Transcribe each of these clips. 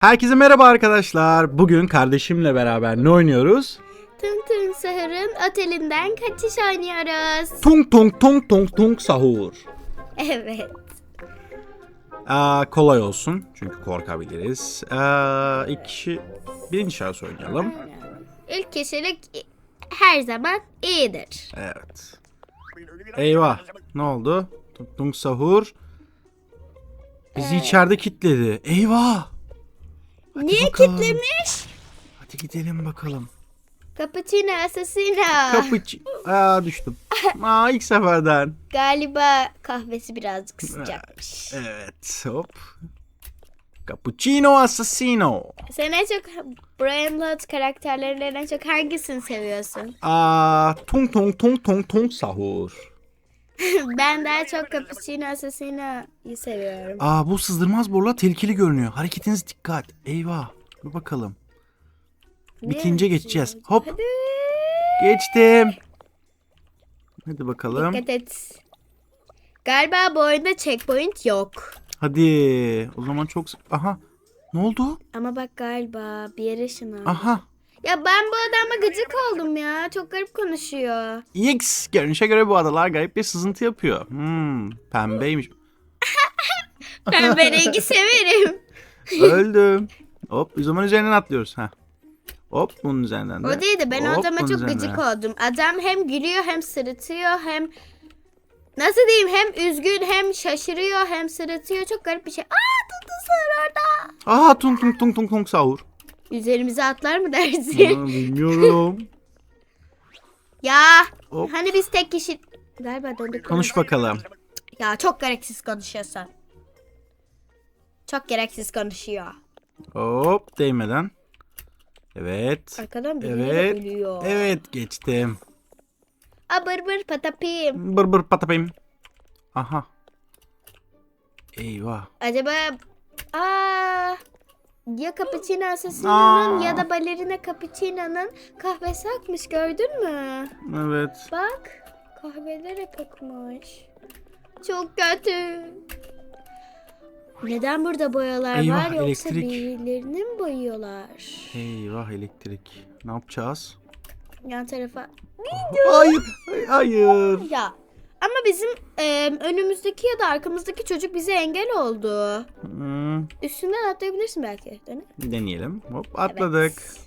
Herkese merhaba arkadaşlar. Bugün kardeşimle beraber ne oynuyoruz? Tüm tüm Sahur'un otelinden kaçış oynuyoruz. Tung tung tung tung tung sahur. Evet. Aa, kolay olsun çünkü korkabiliriz. Aa, ilk kişi birinci şahıs oynayalım. İlk kişilik her zaman iyidir. Evet. Eyvah. Ne oldu? Tung tung sahur. Bizi içeride kilitledi. Eyvah. Niye bakalım. kitlemiş? Hadi gidelim bakalım. Cappuccino Assassino. Kapı... Aa düştüm. Aa ilk seferden. Galiba kahvesi birazcık sıcakmış. Evet hop. Cappuccino Assassino. Sen en çok Brian Lot karakterlerinden en çok hangisini seviyorsun? Aa, tung tung tung tung tung sahur. ben daha çok Cappuccino Assassino'yu seviyorum. Aa bu sızdırmaz borular tehlikeli görünüyor. Hareketiniz dikkat. Eyvah. Dur bakalım. Bitince geçeceğiz. Hop Hadi. geçtim. Hadi bakalım. Dikkat et. Galiba bu oyunda checkpoint yok. Hadi. O zaman çok... Aha. Ne oldu? Ama bak galiba bir yere ışınlandı. Aha. Ya ben bu adama gıcık oldum ya. Çok garip konuşuyor. X. Görünüşe göre bu adalar garip bir sızıntı yapıyor. Hmm, pembeymiş. Ben rengi severim. Öldüm. Hop o zaman üzerinden atlıyoruz. ha. Hop bunun üzerinden de. O değil de ben o Hop, adama bunun çok üzerinden. gıcık oldum. Adam hem gülüyor hem sırıtıyor hem... Nasıl diyeyim hem üzgün hem şaşırıyor hem sırıtıyor. Çok garip bir şey. Aa tuttu sığır orada. Aha tung tung tung tung tung sahur. Üzerimize atlar mı Aa, dersin? bilmiyorum. ya Hop. hani biz tek kişi... Galiba döndük. Konuş bakalım. Ya çok gereksiz konuşuyorsun. Çok gereksiz konuşuyor. Hop değmeden. Evet. Arkadan Evet. ölüyor. Evet geçtim. A bır bır patapim. Bır bır patapayım. Aha. Eyvah. Acaba aa ya Cappuccino Assassino'nun Aa. ya da Ballerina Cappuccino'nun kahvesi akmış gördün mü? Evet. Bak kahveler hep akmış. Çok kötü. Neden burada boyalar Eyvah, var yoksa elektrik. birilerini mi boyuyorlar? Eyvah elektrik. Ne yapacağız? Yan tarafa. Hayır. Hayır. Ya ama bizim e, önümüzdeki ya da arkamızdaki çocuk bize engel oldu. Hmm, Üstünden atlayabilirsin belki. Dene. deneyelim. Hop atladık. Evet.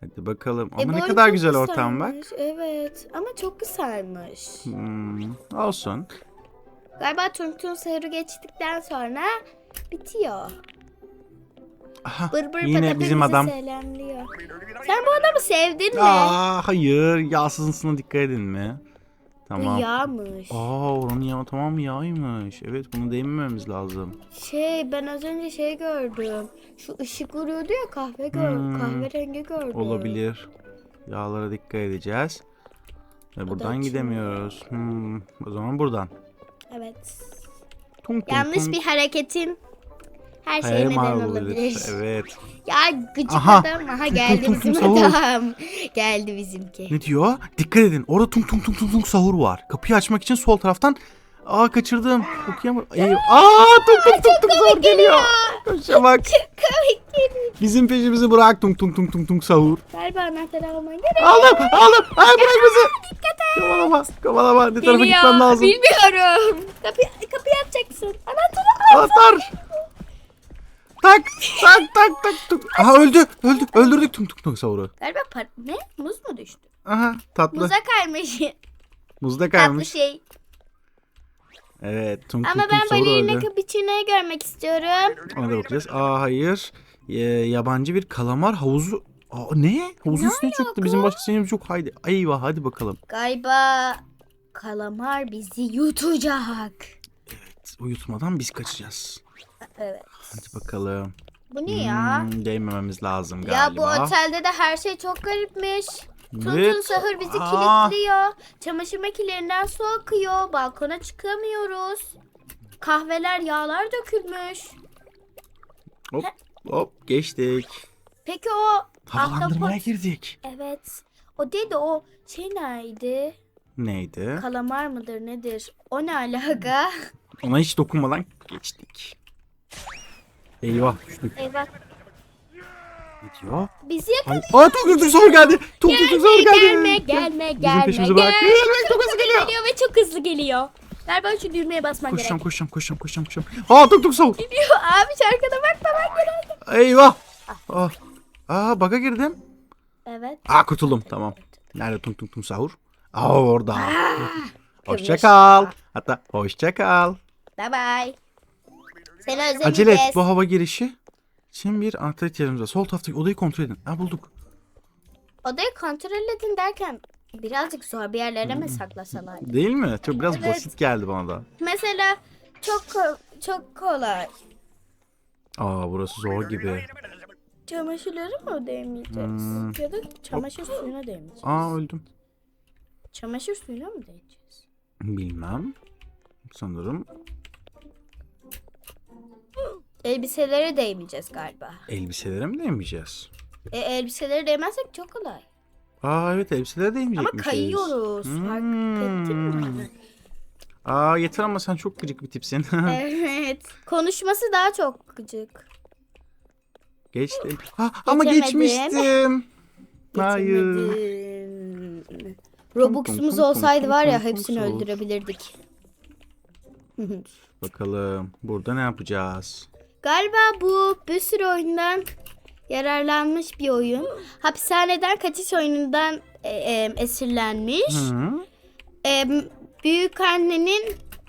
Hadi bakalım. E, Ama bu ne kadar çok güzel ortam bak. Evet ama çok kısaymış. Hmm, olsun. Galiba Tung Sahur'u geçtikten sonra bitiyor. Aha, Bır bır yine bizim bizi adam. selamlıyor. Sen bu adamı sevdin mi? Aa, hayır. Yağ sızıntısına dikkat edin mi? Tamam. Bu yağmış. Aa oranın yağı tamam yağymış. Evet bunu değmememiz lazım. Şey ben az önce şey gördüm. Şu ışık vuruyordu ya kahve gör Hmm. kahverengi gördüm. Olabilir. Yağlara dikkat edeceğiz. Ve buradan gidemiyoruz. Hmm, o zaman buradan. Evet. Tung tung Yanlış tung. bir hareketin her Hayır, neden olabilir. Evet. Ya gıcık Aha. adam. Aha geldi tung bizim tung sahur. adam. geldi bizimki. Ne diyor? Dikkat edin. Orada tung tung tung tung tung sahur var. Kapıyı açmak için sol taraftan Aa kaçırdım. Okuyamam. Ey- Aa tung tung tung tung sahur geliyor. Koşa bak. Komik geliyor. Bizim peşimizi bırak tung tung tung tung tung sahur. Galiba anahtarı alman gerek. Aldım aldım. Ay bırak bizi. Kovalama. Kovalama. Ne tarafa gitmem lazım. Bilmiyorum. Kapı, kapıyı açacaksın. Anahtarı al. Anahtar. Tak tak tak tak tak. Aha öldü. Öldü. Öldürdük tung tung tung sahuru. Galiba par- ne? Muz mu düştü? Aha tatlı. Muza kaymış. Muzda Tatlı kaymış. şey. Evet tung tung Ama ben balerina öldü. cappuccino'yu görmek istiyorum. Ona da bakacağız. Aa hayır. Ee, yabancı bir kalamar havuzu. Aa ne? Havuzun üstüne çıktı. Bizim başka şeyimiz yok. Haydi. Eyvah hadi bakalım. Galiba kalamar bizi yutacak. Uyutmadan biz kaçacağız. Evet. Hadi bakalım. Bu ne ya? Hmm, değmememiz lazım galiba. Ya bu otelde de her şey çok garipmiş. Tuntun Evet. sahur bizi Aa. kilitliyor. Çamaşır makinelerinden su akıyor. Balkona çıkamıyoruz. Kahveler yağlar dökülmüş. Hop hop geçtik. Peki o Havalandırmaya ahtapot- girdik. Evet. O değil de o şey neydi? Neydi? Kalamar mıdır nedir? O ne alaka? Ona hiç dokunmadan geçtik. Eyvah düştük. Eyvah. Gidiyor. Bizi yakalıyor. Ay, aa tuk tuk tuk sahur geldi. Tuk tuk tuk sahur geldi. Gelme gelme gelme. peşimize gel. bırak. Gelme, çok hızlı geliyor. Geliyor ve çok hızlı geliyor. Galiba şu düğmeye basman Koşacağım gerek. koşacağım koşacağım koşacağım koşacağım. Aa tuk tuk sahur. Gidiyor abi şarkıda bak ben geldim. Eyvah. Ah. Aa baga girdim. Evet. Aa kurtuldum tamam. Nerede tung tung tung sahur? Aa orada. Hoşça kırmış. kal. Hatta hoşça kal. Bye bye. Seni özlemeyeceğiz. Acele et bu hava girişi. Şimdi bir anahtar ihtiyacımız var. Sol taraftaki odayı kontrol edin. Ha bulduk. Odayı kontrol edin derken birazcık zor bir yerlere mi saklasalar? Değil mi? Çok biraz Evet. basit geldi bana da. Mesela çok ko- çok kolay. Aa burası zor gibi. Çamaşırları mı değmeyeceğiz? Hmm. Ya da çamaşır suyuna değmeyeceğiz. Aa öldüm. Çamaşır suyuna mı değeceğiz? Bilmem. Sanırım Elbiselere değmeyeceğiz galiba. elbiselere mi değmeyeceğiz? E, elbiselere değmezsek çok kolay. Aa evet elbiselere Ama değmeyecekmişiz. kayıyoruz. Fark ettin mi? Aa yeter ama sen çok gıcık bir tipsin. evet. Konuşması daha çok gıcık. Geçtim. Ha, ama Geçemedim. geçmiştim. Hayır. Geçemedim. Robux'umuz olsaydı var ya hepsini öldürebilirdik. Bakalım burada ne yapacağız? Galiba bu bir sürü oyundan yararlanmış bir oyun. Hapishaneden kaçış oyunundan e, e, esirlenmiş. Hı? E, büyük annenin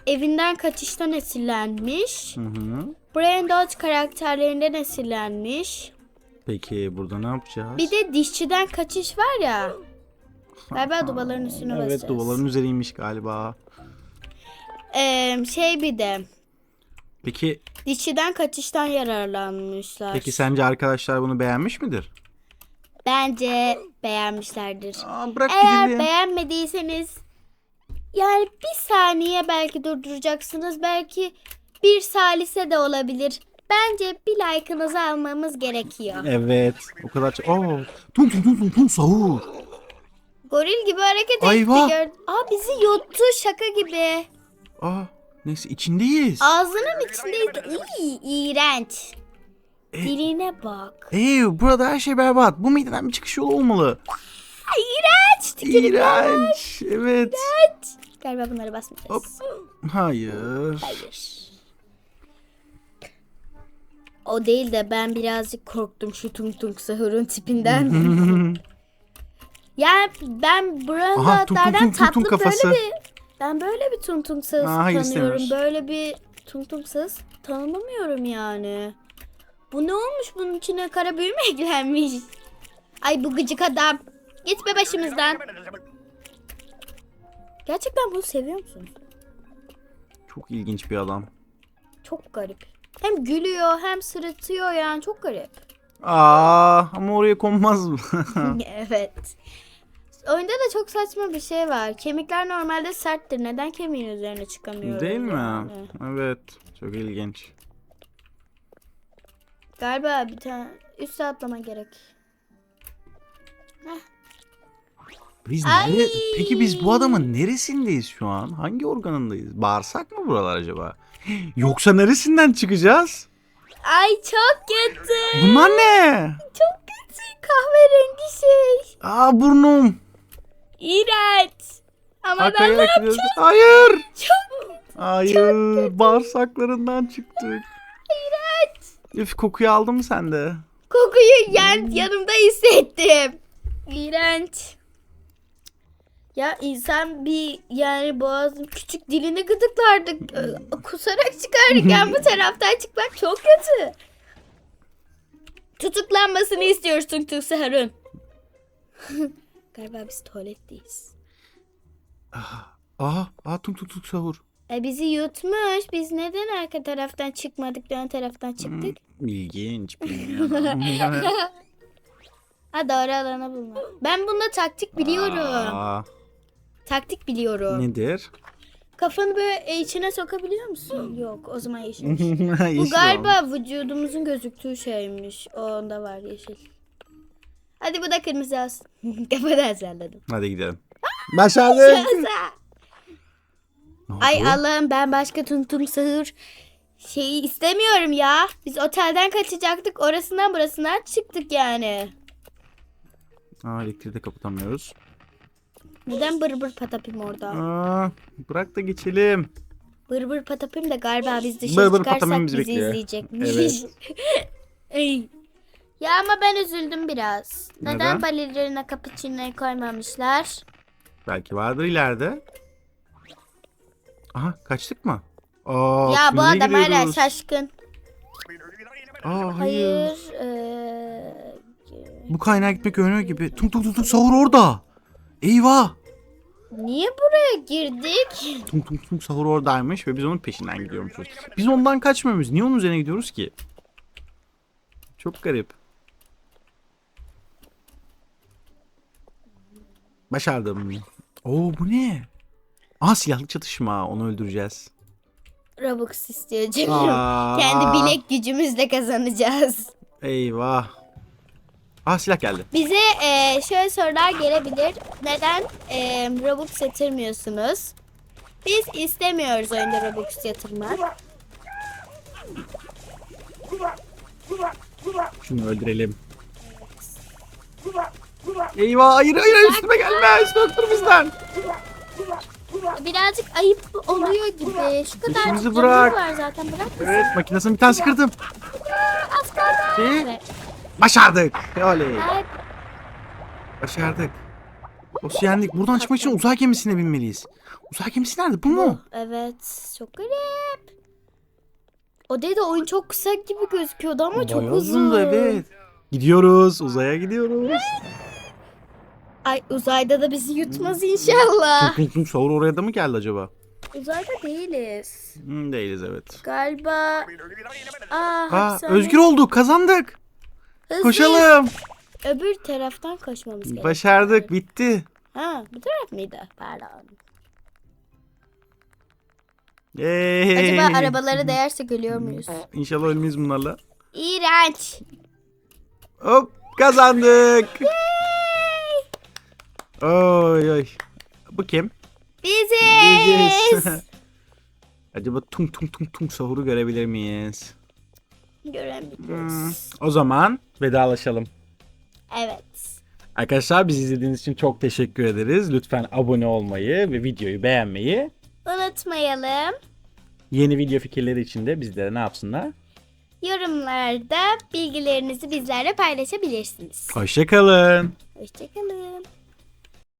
evinden kaçıştan esirlenmiş. Hı hı. Brian Dodge karakterlerinden esirlenmiş. Peki burada ne yapacağız? Bir de dişçiden kaçış var ya. Galiba dubaların üstüne Evet basacağız. duvaların üzeriymiş galiba. Ee, şey bir de Peki dişçiden kaçıştan yararlanmışlar. peki sence arkadaşlar bunu beğenmiş midir? Bence beğenmişlerdir. Aa, bırak Eğer gidelim. beğenmediyseniz yani bir saniye belki durduracaksınız. Belki bir salise de olabilir. Bence bir like'ınızı almamız gerekiyor. Evet. O kadar çok. Oo. Tum tum tum tum tum sahur. Goril gibi hareket etti. Ayva. gör- Aa bizi yuttu şaka gibi. Aa. Neyse içindeyiz. Ağzının içindeydi. İyi, iğrenç. E- Diline bak. Ey burada her şey berbat. Bu mideden bir çıkış yolu olmalı. Ay, iğrenç. Tükürükler. İğrenç. Evet. Galiba bunları basmayacağız. Hayır. Hayır. O değil de ben birazcık korktum şu tung tung sahurun tipinden. yani ben tung tatlı tung böyle bir ben böyle bir tung tung sahur Aa, tanıyorum. istemiyoruz. Böyle bir tung tung sahur tanımamıyorum yani. Bu ne olmuş bunun içine kara büyü mü eklenmiş? Ay bu gıcık adam. Gitme başımızdan. Gerçekten bunu seviyor musun? Çok ilginç bir adam. Çok garip. Hem gülüyor hem sırıtıyor yani çok garip. Aa ama oraya konmaz mı? evet. Oyunda da çok saçma bir şey var. Kemikler normalde serttir. Neden kemiğin üzerine çıkamıyor? Değil mi? yani? Evet. Çok ilginç. Galiba bir tane üste atlama gerek. Biz Ay. nere... Peki biz bu adamın neresindeyiz şu an? Hangi organındayız? Bağırsak mı buralar acaba? Yoksa neresinden çıkacağız? Ay çok kötü. Bunlar ne? Çok kötü. Kahverengi şey. Aa burnum. İğrenç. Ama ben ne gidiyoruz. Hayır. Çok Hayır. Bağırsaklarından çıktık. iğrenç. Üf kokuyu aldın mı sen de? Kokuyu yan, yanımda hissettim. İğrenç. Ya insan bir yani boğazın küçük dilini gıdıklardık. Ee, Kusarak çıkarırken bu taraftan çıkmak çok kötü. Tutuklanmasını Tung Sahar'ın. Galiba biz tuvaletteyiz. Aa, aa tung tung tung sahur. E bizi yutmuş. Biz neden arka taraftan çıkmadık, ön taraftan çıktık? İlginç bilmiyorum. Ha doğru alanı bulmak. Ben bunda taktik biliyorum. Aa, Taktik biliyorum. nedir? Kafanı böyle e, içine sokabiliyor musun? Yok o zaman yeşil. Bu Yeşil galiba vücudumuzun gözüktüğü şeymiş. O onda var yeşil. Hadi bu da kırmızı olsun. Kafadan salladım. Hadi gidelim. Başardık. Ne Ay oldu? Allah'ım ben başka tum tum sahur Şeyi istemiyorum ya. Biz otelden kaçacaktık. Orasından burasından çıktık yani. Aa elektriği de kapatamıyoruz. Neden bır bır patapim orada? Aa, bırak da geçelim. Bır bır patapim de galiba biz dışarı Bır bır çıkarsak patapim bizi bizi bekliyor. izleyecekmiş. Evet. ya ama ben üzüldüm biraz. Neden, Neden? balerina cappuccino'yu koymamışlar? Belki vardır ileride. Aha kaçtık mı? Aa, ya bu adam hala şaşkın. Aa, hayır. Hayır. eee, Bu kaynağa gitmek öğreniyor gibi. Tung tung tung tung sahur orada. Eyvah. niye buraya girdik? Tung tung tung sahur oradaymış ve biz onun peşinden gidiyormuşuz. Biz ondan kaçmıyoruz. Niye onun üzerine gidiyoruz ki? Çok garip. Başardım. Oo bu ne? Aa silahlı çatışma. Onu öldüreceğiz. Robux istiyor. Aa. Kendi bilek gücümüzle kazanacağız. Eyvah. Aa silah geldi. Bize eee, şöyle sorular gelebilir. Neden eee, Robux yatırmıyorsunuz? Biz istemiyoruz oyunda Robux yatırmak. Şunu öldürelim. Eyvah hayır hayır üstüme gelme. Dur bizden. Birazcık ayıp oluyor gibi. Şu kadar İşimizi bırak. var zaten. Bırak? Evet makinesinin bir tanesi kırdım. Az kaldı. İyi. Başardık. Oley. Başardık. Dostu yendik. Buradan çıkmak için uzay gemisine binmeliyiz. Uzay gemisi nerede? Bu mu? Evet. Çok garip. O değil de oyun çok kısa gibi gözüküyordu ama çok Bayağı uzun. evet. Gidiyoruz. Uzaya gidiyoruz. Ay uzayda da bizi yutmaz inşallah. Tung tung tung sahur oraya da mı geldi acaba? uzayda değiliz. Hmm, değiliz evet. Galiba. Aa, Aa, hapishane. özgür olduk. Kazandık. Hızlı. Koşalım. Öbür taraftan koşmamız gerekiyor. Başardık. Bitti. Ha, bu taraf mıydı? Pardon. Yay. Acaba arabalara değersek ölüyor muyuz? İnşallah ölmeyiz bunlarla. İğrenç. Hop kazandık. Oy oy. Bu kim? Biziz. Acaba tung tung tung tung sahuru görebilir miyiz? Hmm, Göremiyoruz. O zaman vedalaşalım. Evet. Arkadaşlar bizi izlediğiniz için çok teşekkür ederiz. Lütfen abone olmayı ve videoyu beğenmeyi. Unutmayalım. Yeni video fikirleri için de bizlere ne yapsınlar? Yorumlarda bilgilerinizi bizlerle paylaşabilirsiniz. Hoşçakalın. Hoşçakalın.